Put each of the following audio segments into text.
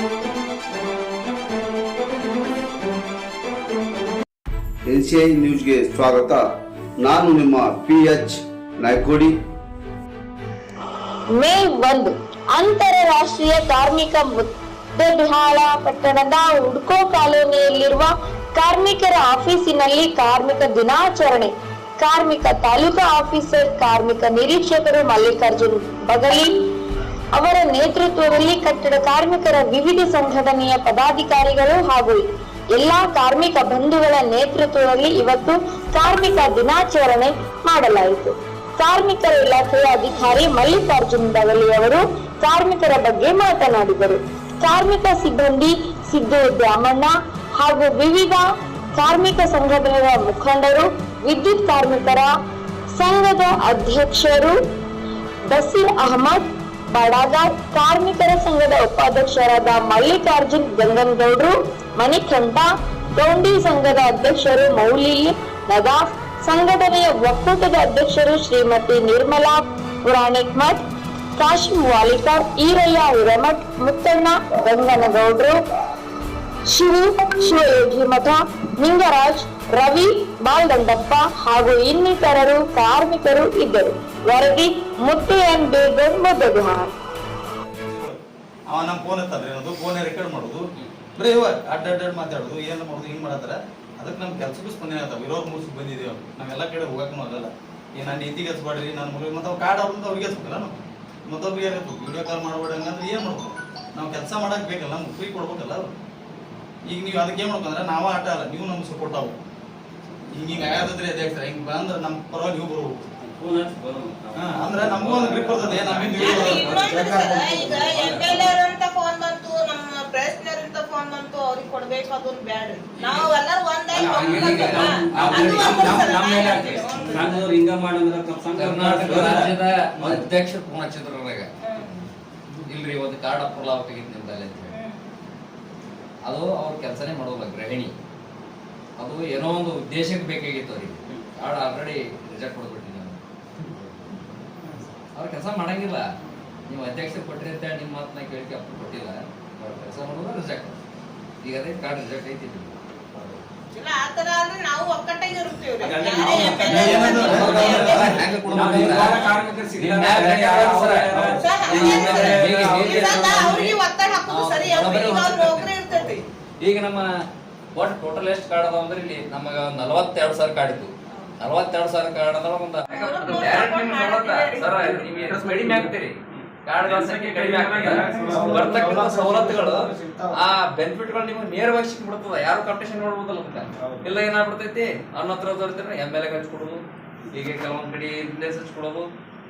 N C I ನ್ಯೂಸ್ಗೆ ಸ್ವಾಗತ. ನಾನು ನಿಮ್ಮ ಪಿ ಎಚ್ ನಾಯ್ಕೋಡಿ. ಮೇ ಒಂದು ಅಂತಾರಾಷ್ಟ್ರೀಯ ಕಾರ್ಮಿಕ ಮುದ್ದೆಬಿಹಾಳ ಪಟ್ಟಣದ ಉಡ್ಕೋ ಕಾಲೋನಿಯಲ್ಲಿರುವ ಕಾರ್ಮಿಕರ ಆಫೀಸಿನಲ್ಲಿ ಕಾರ್ಮಿಕ ದಿನಾಚರಣೆ. ಕಾರ್ಮಿಕ ತಾಲೂಕಾ ಆಫೀಸರ್, ಕಾರ್ಮಿಕ ನಿರೀಕ್ಷಕರು ಮಲ್ಲಿಕಾರ್ಜುನ್ ಬಗಲಿ ಅವರ ನೇತೃತ್ವದಲ್ಲಿ ಕಟ್ಟಡ ಕಾರ್ಮಿಕರ ವಿವಿಧ ಸಂಘಟನೆಯ ಪದಾಧಿಕಾರಿಗಳು ಹಾಗೂ ಎಲ್ಲಾ ಕಾರ್ಮಿಕ ಬಂಧುಗಳ ನೇತೃತ್ವದಲ್ಲಿ ಇವತ್ತು ಕಾರ್ಮಿಕ ದಿನಾಚರಣೆ ಮಾಡಲಾಯಿತು. ಕಾರ್ಮಿಕರ ಇಲಾಖೆಯ ಅಧಿಕಾರಿ ಮಲ್ಲಿಕಾರ್ಜುನ್ ಬಗಲಿ ಅವರು ಕಾರ್ಮಿಕರ ಬಗ್ಗೆ ಮಾತನಾಡಿದರು. ಕಾರ್ಮಿಕ ಸಿಬ್ಬಂದಿ ಸಿದ್ದು ದ್ಯಾಮಣ್ಣ ಹಾಗೂ ವಿವಿಧ ಕಾರ್ಮಿಕ ಸಂಘಟನೆಗಳ ಮುಖಂಡರು, ವಿದ್ಯುತ್ ಕಾರ್ಮಿಕರ ಸಂಘದ ಅಧ್ಯಕ್ಷರು ಬಸೀರ್ ಅಹಮದ್ ಬಡಾಗಾರ್ ಕಾರ್ಮಿಕರ ಸಂಘದ ಉಪಾಧ್ಯಕ್ಷರಾದ ಮಲ್ಲಿಕಾರ್ಜುನ್ ಗಂಗನಗೌಡ್ರು, ಮಣಿಕಂಠ ಗೌಂಡಿ ಸಂಘದ ಅಧ್ಯಕ್ಷರು ಮೌಲಿ ನದಾಫ್ ಸಂಘಟನೆಯ ಒಕ್ಕೂಟದ ಅಧ್ಯಕ್ಷರು ಶ್ರೀಮತಿ ನಿರ್ಮಲಾ ಪುರಾಣಿಕ್ ಮಠ್ ಕಾಶಿಂ ವಾಲಿಕರ್ ಈರಯ್ಯ ಹಿರೇಮಠ್, ಮುತ್ತಣ್ಣ ಗಂಗನಗೌಡ್ರು, ಶಿವು ಶಿವಯೋಗಿ ಮಠ, ನಿಂಗರಾಜ್, ರವಿ ಬಾಲ್ದಂಡಪ್ಪ ಹಾಗೂ ಇನ್ನಿತರರು ಕಾರ್ಮಿಕರು ಇದ್ದರು. ವರದಿ ಮುತ್ತು ಎನ್ ಬೇಗಂ ಮುದ್ದಬಿಹಾರ್ ಅವ ನಮ್ಮ ಫೋನ್ ಎತ್ತಲ್ರಿ ಅದು ಫೋನ್ ರೆಕಾರ್ಡ್ ಮಾಡೋದು. ಬರೀ ಇವ ಅಡ್ಡ ಅಡ್ಡ ಮಾತಾಡೋದು, ಏನು ಮಾಡೋದು, ಹಿಂಗೆ ಮಾಡತ್ತಾರ. ಅದಕ್ಕೆ ನಮ್ಮ ಕೆಲ್ಸಕ್ಕೂ ಸ್ಪಂದನೆ ಆಗ್ತಾವ. ಇರೋ ಮುಗಿಸ್ ಬಂದಿದ್ದೀವಿ ನಾವೆಲ್ಲ ಕಡೆ ಹೋಗಕ್ಕೂ ಆಗಲ್ಲ. ಈ ನಾನು ನೀತಿಗೆ ಹಚ್ಬೇಡ್ರಿ ನನ್ನ ಮಗಳಿಗೆ ಮತ್ತೆ ಅವ್ ಕಾರ್ಡ್ ಅವ್ರಿಂದ ಅವ್ರಿಗೆ ಹಚ್ಬೇಕಲ್ಲ ನಾವು. ಮತ್ತೊಬ್ರಿಗೆ ಯಾರು ವಿಡಿಯೋ ಕಾಲ್ ಮಾಡಬೇಡ ಹಂಗಂದ್ರೆ ಏನು ಮಾಡ್ಬೇಕು? ನಾವು ಕೆಲಸ ಮಾಡಕ್ ಬೇಕಲ್ಲ, ನಮ್ಗೆ ಫ್ರೀ ಕೊಡ್ಬೇಕಲ್ಲ ಅವ್ರು. ಈಗ ನೀವು ಅದಕ್ಕೆ ಏನು ಮಾಡ್ಬೇಕಂದ್ರೆ, ನಾವ ಆಟ ಅಲ್ಲ, ನೀವು ನಮ್ಗೆ ಸಪೋರ್ಟ್ ಅವು ಹಿಂಗೆ ಹಿಂಗೆ ಆಗತ್ತದ್ರಿ ಅಧ್ಯಕ್ಷರ. ಹಿಂಗೆ ಬಂದ್ರೆ ನಮ್ಮ ಪರವಾಗಿ ನೀವು ಬರ್ಬೇಕು. ಅಂದ್ರೆ ನಮಗೂ ಒಂದು ಗ್ರಿಪ್ ಬರ್ತದೆ ಈಗ ಎಲ್ ಅಂತ ಫೋನ್ ಬಂತು ನಮ್ಮ ಪ್ರೆಸ್ನರ್ ಅಂತ ಫೋನ್ ಬಂತು ಅವ್ರಿಗೆ ಕೊಡ್ಬೇಕು ಅದನ್ನ ಬ್ಯಾಡ್ರಿ ನಾವು ಎಲ್ಲರೂ ಒಂದಾಗಿ ಸಂಘದವ್ರು ಹಿಂಗ ಮಾಡಂದ್ರ ಕರ್ನಾಟಕ ರಾಜ್ಯದ ಅಧ್ಯಕ್ಷ ಫೋನ್ ಹಚ್ಚಿದ್ರು ನನಗ ಇಲ್ರಿ ಒಂದು ಕಾರ್ಡ್ ಅಪ್ರೂವಲ್ ಆಗ್ಬೇಕಿತ್ತು ನಿಮ್ದಲ್ಲಿ ಅಂತ ಅದು ಅವ್ರ ಕೆಲಸನೇ ಮಾಡೋಲ್ಲ ಗೃಹಿಣಿ. ಅದು ಏನೋ ಒಂದು ಉದ್ದೇಶಕ್ಕೆ ಬೇಕಾಗಿತ್ತು ಅವ್ರಿಗೆ. ಕಾರ್ಡ್ ಆಲ್ರೆಡಿ ರಿಜೆಕ್ಟ್ ಕೊಡ್ಬಿಟ್ಟಿದ್ದೆ ಅವ್ರ ಕೆಲಸ ಮಾಡಂಗಿಲ್ಲ. ನೀವು ಅಧ್ಯಕ್ಷ ಕೊಟ್ರಿ ಅಂತ ನಿಮ್ಮ ಮಾತನ್ನ ಕೇಳಿಕೆ ಅಪ್ಪು ಕೊಟ್ಟಿಲ್ಲ. ಅವ್ರ ಕೆಲಸ ಮಾಡೋದು ರಿಜೆಕ್ಟ್ ಈಗ ಅದೇ ಕಾರ್ಡ್ ರಿಜೆಕ್ಟ್ ಐತಿ ಈಗ ನಮ್ಮ ಒಟ್ಟು ಟೋಟಲ್ ಎಷ್ಟು ಕಾರ್ಡ್ ಅದಾವ ಅಂದ್ರೆ ಇಲ್ಲಿ ನಮಗ ನಲವತ್ತೆರಡು ಸಾವಿರ ಕಾರ್ಡ್ ಇತ್ತು ನಲವತ್ತೆರಡು ಸಾವಿರ ಕಾರ್ಡ್ ಅದಾವ ಒಂದು. ಕಡಿಮೆ ಕಾರ್ಡ್ ಸವಲತ್ತುಗಳು ಆ ಬೆನಿಫಿಟ್ಗಳು ನಿಮ್ಗೆ ನೇರವಾಗಿ ಸಿಕ್ಬಿಡ್ತದ. ಯಾರು ಕಾಂಪಿಟೇಷನ್ ಮಾಡ್ಬೋದಲ್ಲ ಮತ್ತೆ ಇಲ್ಲ ಏನಾಗ್ಬಿಡ್ತೈತಿ? ಅವ್ನ ಹತ್ರ ಬರ್ತೀರ ಎಂ ಎಲ್ ಎ ಹಚ್ಕೊಡೋದು. ಈಗ ಕೆಲವೊಂದ್ ಕಡೆ ಇಂಪ್ಲೇಸ್ ಹಚ್ಕೊಡೋದು.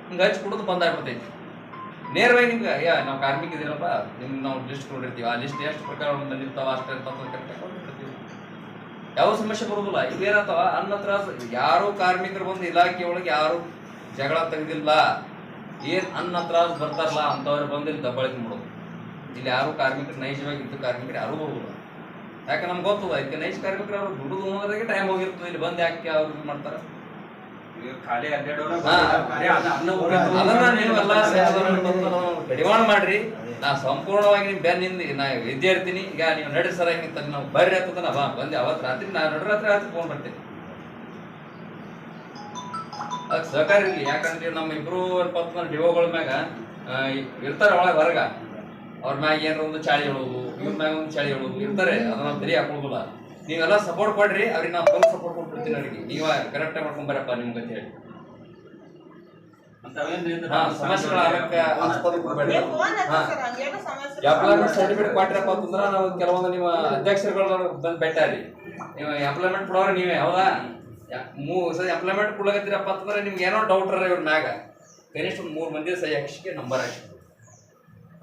ಹಿಂಗೆ ಬಂದ್ ಬಂದಾಗ್ಬಿಡ್ತೈತಿ. ನೇರವಾಗಿ ನಿಮ್ಗೆ, ಯಾ, ನಾವು ಕಾರ್ಮಿಕ ಇದೀರಪ್ಪ, ನಿಮ್ಗೆ ನಾವು ಲಿಸ್ಟ್ ಕೊಡಿರ್ತೀವಿ ಆ ಲಿಸ್ಟ್ ಎಷ್ಟು ಪ್ರಕಾರ ಬಂದಿರ್ತಾವ, ಅಷ್ಟೇ ಇರ್ತಾವ ಕರೆಕ್ಟ್ ಯಾವ ಸಮಸ್ಯೆ ಬರೋದಿಲ್ಲ. ಅನ್ನ ಅನ್ನತ್ರ ಯಾರು ಕಾರ್ಮಿಕರು ಬಂದು ಇಲಾಖೆ ಒಳಗೆ ಯಾರು ಜಗಳ ತೆಗೆದಿಲ್ಲ. ಏನ್ ಅನ್ನ ಹತ್ರ ಬರ್ತಾರಲ್ಲ ಅಂತವ್ರು ಬಂದು ಇಲ್ಲಿ ದಬ್ಬಾಳಿಕೆ ಮಾಡೋದು. ಇಲ್ಲಿ ಯಾರು ಕಾರ್ಮಿಕರು ನೈಜವಾಗಿ ಇದ್ದು ಕಾರ್ಮಿಕರು ಯಾರು ಬರುದಿಲ್ಲ. ಯಾಕೆ ನಮ್ಗೆ ಗೊತ್ತದ? ಇದಕ್ಕೆ ನೈಜ ಕಾರ್ಮಿಕರು ಅವ್ರು ದುಡ್ಡು ಟೈಮ್ ಹೋಗಿರ್ತದೆ. ಇಲ್ಲಿ ಬಂದು ಯಾಕೆ ಅವ್ರು ಮಾಡ್ತಾರೆ? ಕಡಿವಾಣ ಮಾಡ್ರಿ. ನಾ ಸಂಪೂರ್ಣವಾಗಿ ನಿಮ್ ಬೆನ್ನಿಂದ ನಾ ಇದ್ದೇ ಇರ್ತೀನಿ. ಈಗ ನೀವು ನಡೆಸರ ಸರ ಹಿಂಗಿಂತ ನಾವು ಬರ್ರಿ ಅಂತ ನಾ ಬಾ ಬಂದೆ. ಅವತ್ ರಾತ್ರಿ ನಾ ನಡು ರಾತ್ರಿ ಆಯ್ತು ಫೋನ್ ಮಾಡ್ತೇನೆ. ಅದ್ ಸಹಕಾರ ಇರ್ಲಿ. ಯಾಕಂದ್ರೆ ನಮ್ಮ ಇಬ್ರು ಪತ್ನ ಡಿವೋಗಳ ಮ್ಯಾಗ ಇರ್ತಾರ ಒಳಗೆ ಹೊರಗ. ಅವ್ರ ಮ್ಯಾಗ ಏನಾರ ಒಂದು ಚಾಳಿ ಹೇಳೋದು ಇವ್ರ ಮ್ಯಾಗ ಒಂದು ಚಾಳಿ ಹೇಳೋದು ಇರ್ತಾರೆ. ಅದನ್ನ ಬರೀ ಹಾಕೊಳ್ಳೋದಿಲ್ಲ ನೀವೆಲ್ಲ ಸಪೋರ್ಟ್ ಕೊಡ್ರಿ ಅವ್ರಿಗೆ ನಾವು ಫುಲ್ ಸಪೋರ್ಟ್ ಕೊಟ್ಬಿಡ್ತೀನಿ ಅವ್ರಿಗೆ. ನೀವ ಕರೆಕ್ಟ್ ಮಾಡ್ಕೊಂಡ್ ಬರಪ್ಪ ನಿಮ್ಗೆ ಅಂತ ಹೇಳಿ ಎಂಪ್ಲಾಯ್ಮೆಂಟ್ ಸರ್ಟಿಫಿಕೇಟ್ ಕೊಟ್ರಪ್ಪ ಅಂತಂದ್ರ ನಾವು ಕೆಲವೊಂದು ನಿಮ್ಮ ಅಧ್ಯಕ್ಷರುಗಳು ಬಂದು ಬೆಟ್ಟಾರಿ ನೀವು ಎಂಪ್ಲಾಯ್ಮೆಂಟ್ ಕೊಡೋರು ನೀವೇ ಹೌದಾ? ಯಾ- ಮೂ ಸರಿ ಎಂಪ್ಲಾಯ್ಮೆಂಟ್ ಕೊಡ್ಲಕತ್ತೀರಪ್ಪ ಅಂತಂದ್ರೆ ನಿಮ್ಗೆ ಏನೋ ಡೌಟ್ ಇವ್ರ ಮ್ಯಾಗ. ಕನಿಷ್ಠ ಒಂದು ಮೂರು ಮಂದಿ ಸಹಿ ಹಾಕಿಸಿಕೆ ನಂಬರ್ ಹಾಕಿ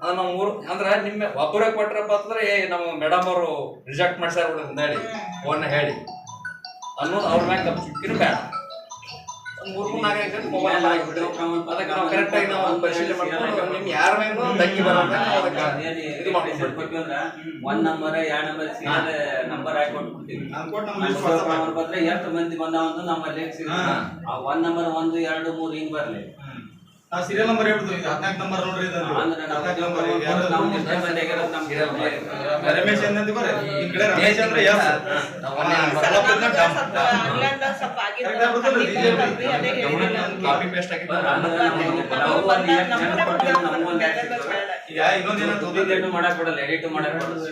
ಅದು ನಾವು ಮೂರು ಅಂದ್ರೆ ನಿಮ್ಮ ಒಬ್ಬರೇ ಕೊಟ್ರಪ್ಪ ಅಂತಂದ್ರೆ ಏ ನಮ್ಮ ಮೇಡಮ್ ಅವರು ರಿಜೆಕ್ಟ್ ಮಾಡ್ಸ್ಯಾರ ಬಿಡು ಅಂತ ಹೇಳಿ ಫೋನ್ ಹೇಳಿ. ಅನ್ನೋದು ಅವ್ರ ಮ್ಯಾಗ ಬೇಡ. ಮೂರ್ ನಾಲ್ಕು ಮೊಬೈಲ್ ಅದಕ್ಕೆ ನಾವು ಕರೆಕ್ಟ್ ಆಗಿ ನಾವು ಪರಿಶೀಲನೆ ಮಾಡ್ಕೊಂಡು ಯಾರ ಒಂದ್ ನಂಬರ್ ಎರಡ್ ನಂಬರ್ ನಂಬರ್ ಹಾಕಿ ಕೊಟ್ಬಿಡ್ತೀವಿ. ನಮ್ಮ ನಮ್ಮ ಬಂದ್ರೆ ಎಷ್ಟು ಮಂದಿ ಬಂದಾವ ಅಂತ ನಮ್ಮಲ್ಲಿ. ಆ ಒಂದ್ ನಂಬರ್ ಒಂದು ಎರಡು ಮೂರು ಹಿಂಗ್ ಬರ್ಲಿ. ನಾವು ಸೀರಿಯಲ್ ನಂಬರ್ ಹೇಳ್ಬಿಡ್ತು ಇದು ಹದಿನಾಲ್ಕು ನಂಬರ್ ನೋಡ್ರಿ ಇದು. ಹದಿನಾಲ್ಕು ನಂಬರ್ ರಮೇಶ್ ಏನಂತ ಬರ್ರಿ ಈ ಕಡೆ ರಮೇಶ್ ಅಂದ್ರೆ ಎಸ್. ಕಾಪಿ ಪೇಸ್ಟ್ ಹಾಕಿ ಮಾಡಕ್ ಬಿಡಲ್ಲ ಎಡಿಟ್ ಮಾಡಕ್ ಬಿಡಲ್ಲ.